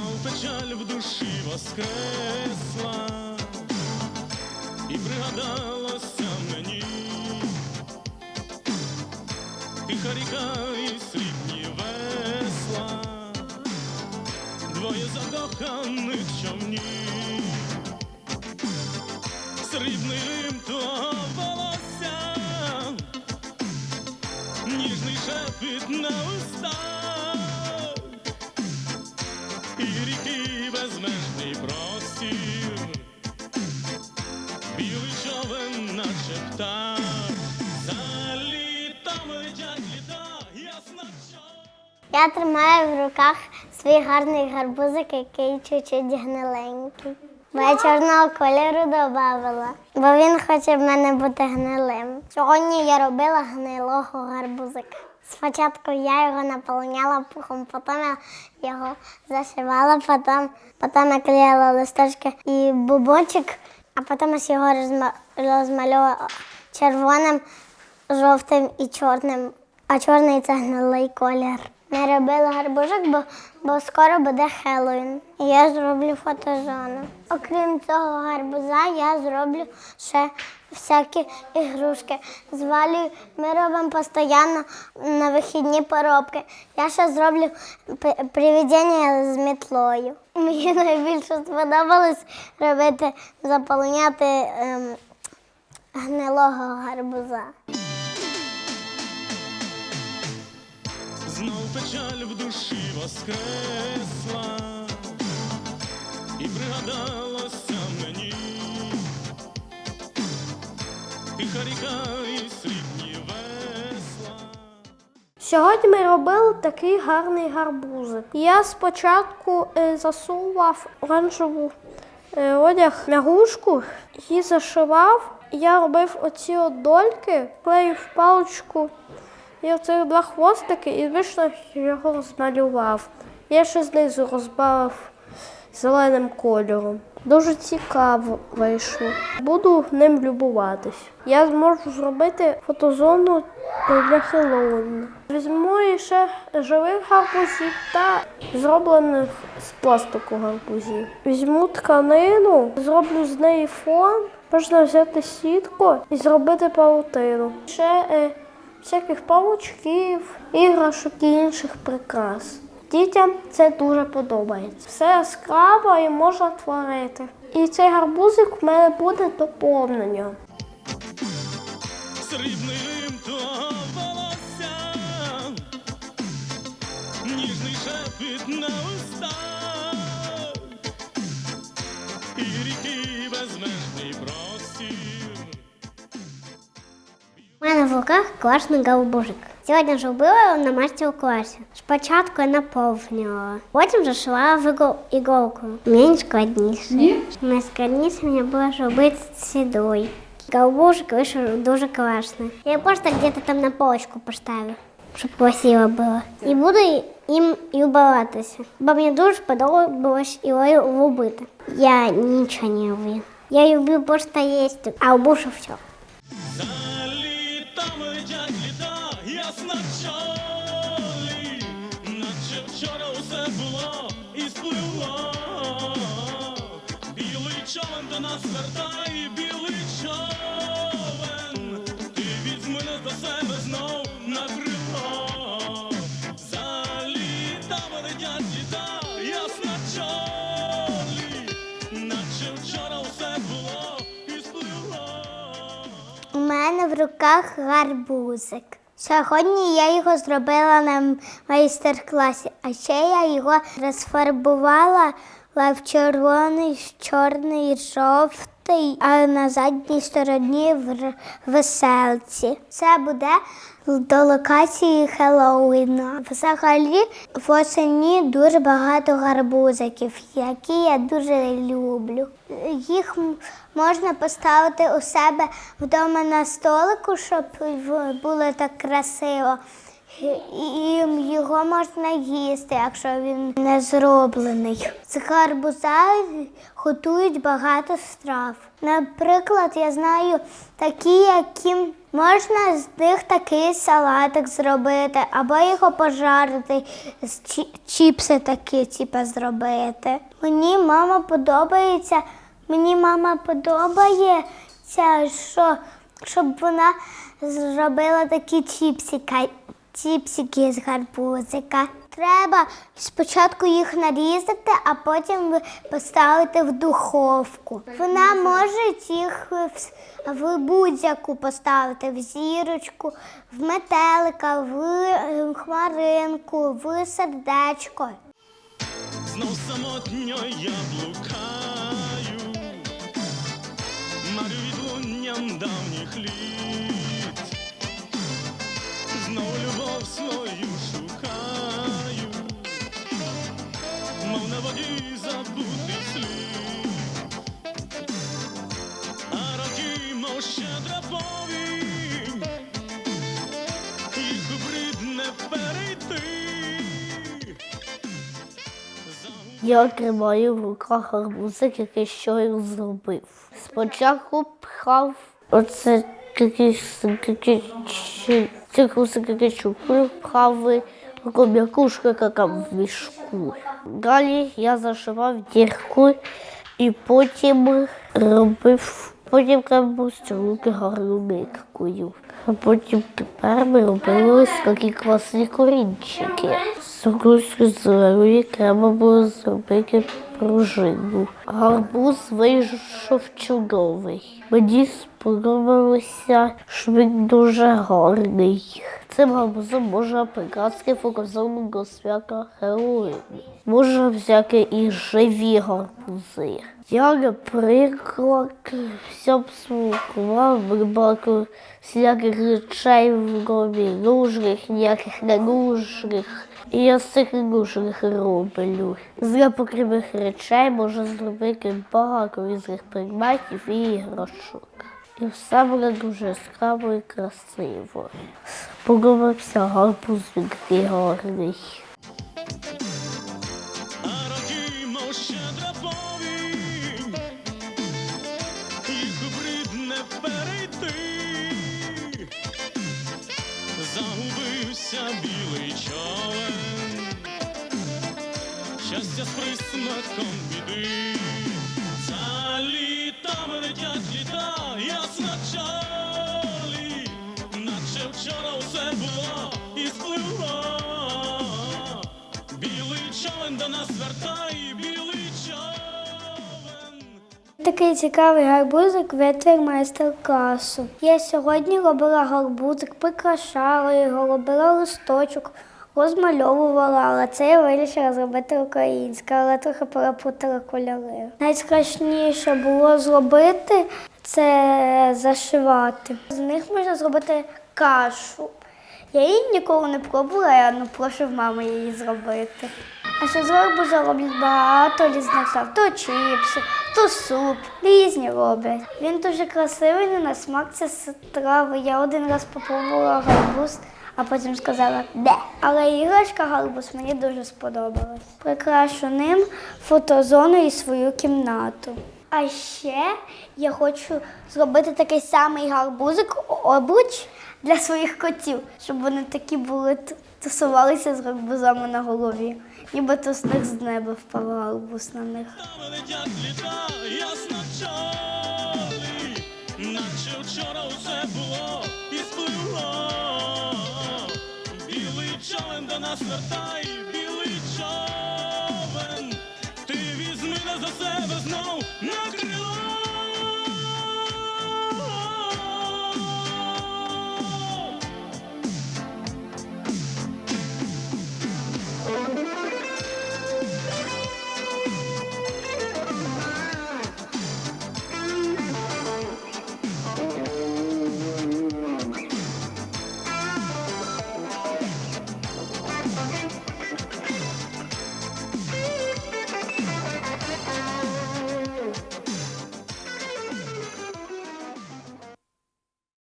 печаль в душі воскресла, і пригадалося мені, тиха ріка і срібні весла, двоє закоханих човнів, срібний рим твого волосся, ніжний шепіт на безмежний простір, білий човен, наче птах, за літом летять літа, ясна. Я тримаю в руках свій гарний гарбузик, який чуть-чуть гниленький. Бо я чорного кольору додавала, бо він хоче в мене бути гнилим. Сьогодні я робила гнилого гарбузика. Спочатку я його наповняла пухом, потім я його зашивала, потім, потім наклеїла листочки і бубочок, а потім ось його розма- розмальовувала червоним, жовтим і чорним, а чорний це гнилий колір. Не робила гарбужок, бо, бо скоро буде Хеллоуін. Я зроблю фотозону. Окрім цього гарбуза, я зроблю ще всякі ігрушки. Звалюю, ми робимо постійно на вихідні поробки. Я ще зроблю привідення з мітлою. Мені найбільше сподобалось робити, заполоняти ем, гнилого гарбуза. Печаль в душі воскресла, і пригадалося мені, тиха ріка і срібні весла. Сьогодні ми робили такий гарний гарбузик. Я спочатку е, засував оранжеву е, одяг на гушку і зашивав. Я робив оці от дольки, клеїв паличку і оці два хвостики, і вийшло його розмалював. Я ще знизу розбавив зеленим кольором. Дуже цікаво вийшло. Буду ним любуватись. Я зможу зробити фотозону для Хеллоуіна. Візьму ще живих гарбузів та зроблених з пластику гарбузів. Візьму тканину, зроблю з неї фон. Можна взяти сітку і зробити паутину. Ще е, всяких павучків, іграшок і інших прикрас. Дітям це дуже подобається. Все яскраво і можна творити. І цей гарбузик в мене буде доповнення. Срібний рим волосся, ніжний шепіт на У мене в руках класний галбужик. Сьогодні ж робила його на масці у класі. Спочатку я наповнювала, потім зашивала в іго- іголку. Мені складніше. Ні? Найскладніше мені було робити ці дойки. Галбужик вийшов дуже класний. Я просто где-то там на полочку поставлю, щоб красиво було. І буду їм любуватися. Бо мені дуже сподобалось його робити. Я нічого не люблю. Я люблю просто їсти, а убушу все. Чолі, наче вчора усе було і сплило. Білий човен до нас вертає, білий човен, ти візьми нас до себе знов на крило. За літом летять літа, ясна чолі, наче вчора усе було і сплило. У мене в руках гарбузик. Сьогодні я його зробила на майстер-класі, а ще я його розфарбувала в червоний, чорний, жовтий, а на задній стороні в веселці. Це буде до локації Хеллоуіна. Взагалі восені дуже багато гарбузиків, які я дуже люблю. Їх можна поставити у себе вдома на столику, щоб було так красиво. І його можна їсти, якщо він не зроблений. З гарбуза готують багато страв. Наприклад, я знаю такі, які Можна з них такий салатик зробити, або його пожарити, чіпси такі, типу, зробити. Мені мама подобається, мені мама подобається, що, щоб вона зробила такі чіпсика, чіпсики з гарбузика. Треба спочатку їх нарізати, а потім поставити в духовку. Вона може їх в, будь-яку поставити, в зірочку, в метелика, в е, хмаринку, в сердечко. Знов самотньо я блукаю, марю відлунням давніх літ, знов любов свою шукаю, мов на воді забутий слід, а роки, мов щедра повінь, їх у брід не перейти. Я тримаю в руках гарбузик, який щойно зробив. Спочатку пхав оце в м'якушку, яка в мішку. Далі я зашивав дірку і потім робив, потім руки гарну ниткою. А потім тепер ми робили такі класні корінчики. З руською зеленої треба було зробити пружину. Гарбуз вийшов чудовий. Мені сподобалося, що він дуже гарний. Цим гарбузом можна прикрасти фоказовну до свята Хеллоуіну. Можна взяти і живі гарбузи. Я, наприклад, всім смакував багато всяких речей в домі, нужних, ніяких ненужних. Я з цих ненужних роблю. З непотрібних речей можна зробити багато різних предметів і іграшок. І все буде дуже яскраво і красиво. Подобався гарбуз він такий гарний. Щастя з присмаком біди. За літами летять літа, ясно чолі, наче вчора усе було і спливло. Білий човен до нас вертає, білий човен. Такий цікавий гарбузик витвір майстер-класу. Я сьогодні робила гарбузик, прикрашала його, робила листочок, розмальовувала, але це я вирішила зробити українське, але трохи перепутала кольори. Найскладніше було зробити це зашивати. З них можна зробити кашу. Я її ніколи не пробувала, я ну, прошу мами її зробити. А ще з гарбуза роблять багато різних страв. То чіпси, то суп, різні роблять. Він дуже красивий, не на смак це страви. Я один раз попробувала гарбуз, а потім сказала де. Але іграшка гарбуз мені дуже сподобалась. Прикрашу ним фотозону і свою кімнату. А ще я хочу зробити такий самий гарбузик обруч для своїх котів, щоб вони такі були тусувалися з гарбузами на голові. Нібито з них з неба впав гарбуз на них. Наче вчора усе було і спливло. Білий